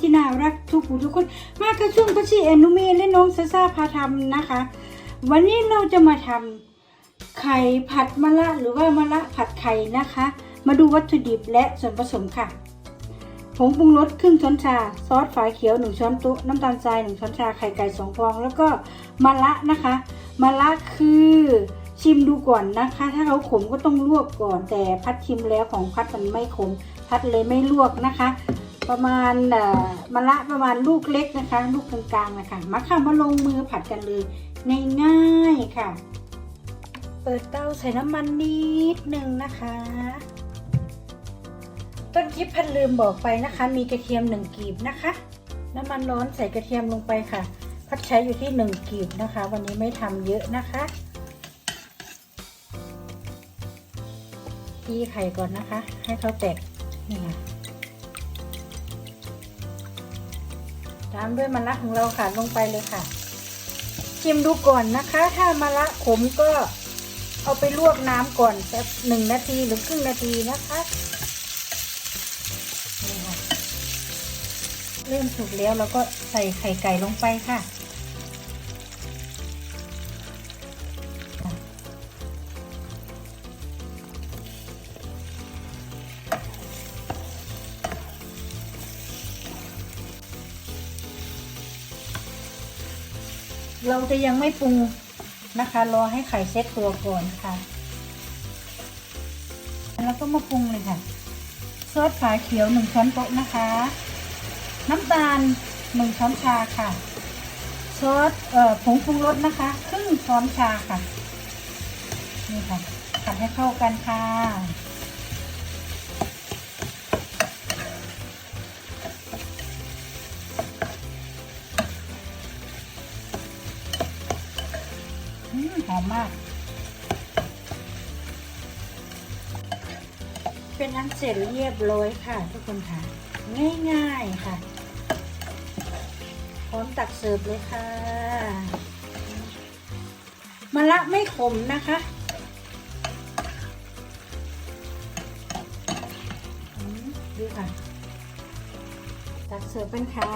ที่น่ารักทุกผู้ทุกคน มากับช่วงพัชชีเอนนุเมและน้องซาซาพาทำนะคะ วันนี้เราจะมาทำไข่ผัดมะระหรือว่ามะระผัดไข่นะคะ มาดูวัตถุดิบและส่วนผสมค่ะผงปรุงรสครึ่งช้อนชา ซอสฝาเขียว 1 ช้อนโต๊ะน้ำตาลทรายหนึ่งช้อนชาไข่ไก่สองฟอง แล้วก็มะระนะคะมะระคือชิมดูก่อนนะคะ ถ้าเขาขมก็ต้องลวกก่อน แต่พัดชิมแล้วของพัดมันไม่ขม พัดเลยไม่ลวกนะคะ ประมาณเอ่อมะระประมาณลูกเล็กนะคะ ลูกกลางๆนะคะมาค่ะมาลงมือผัดกันเลยง่ายๆค่ะ เปิดเตาใส่น้ำมันนิดนึงนะคะ ต้นคลิปพันลืมบอกไปนะคะ มีกระเทียมหนึ่งกีบนะคะ น้ำมันร้อนใส่กระเทียมลงไปค่ะ พัดใช้อยู่ที่หนึ่งกีบนะคะ วันนี้ไม่ทำเยอะนะคะตีไข่ก่อนนะคะ ให้เขาแตกนี่ค่ะ ตามด้วยมะระของเราค่ะลงไปเลยค่ะชิมดูก่อนนะคะ ถ้ามะระขมก็เอาไปลวกน้ำก่อนสักหนึ่งนาทีหรือครึ่งนาทีนะคะเริ่มสุกแล้วเราก็ใส่ไข่ไก่ลงไปค่ะ เราจะยังไม่ปรุงนะคะ รอให้ไข่เซ็ตตัวก่อนค่ะ แล้วก็มาปรุงเลยค่ะ ซอสฝาเขียวหนึ่งช้อนโต๊ะนะคะ น้ำตาลหนึ่งช้อนชาค่ะ ซอสเอ่อผงปรุงรสนะคะ ครึ่งช้อนชาค่ะ นี่ค่ะ ผัดให้เข้ากันค่ะ อมมาก เป็นอันเสร็จเรียบร้อยค่ะทุกคนค่ะ ง่ายๆค่ะ พร้อมตักเสิร์ฟเลยค่ะมะละไม่ขมนะคะดูค่ะ ตักเสิร์ฟเป็นค่ะ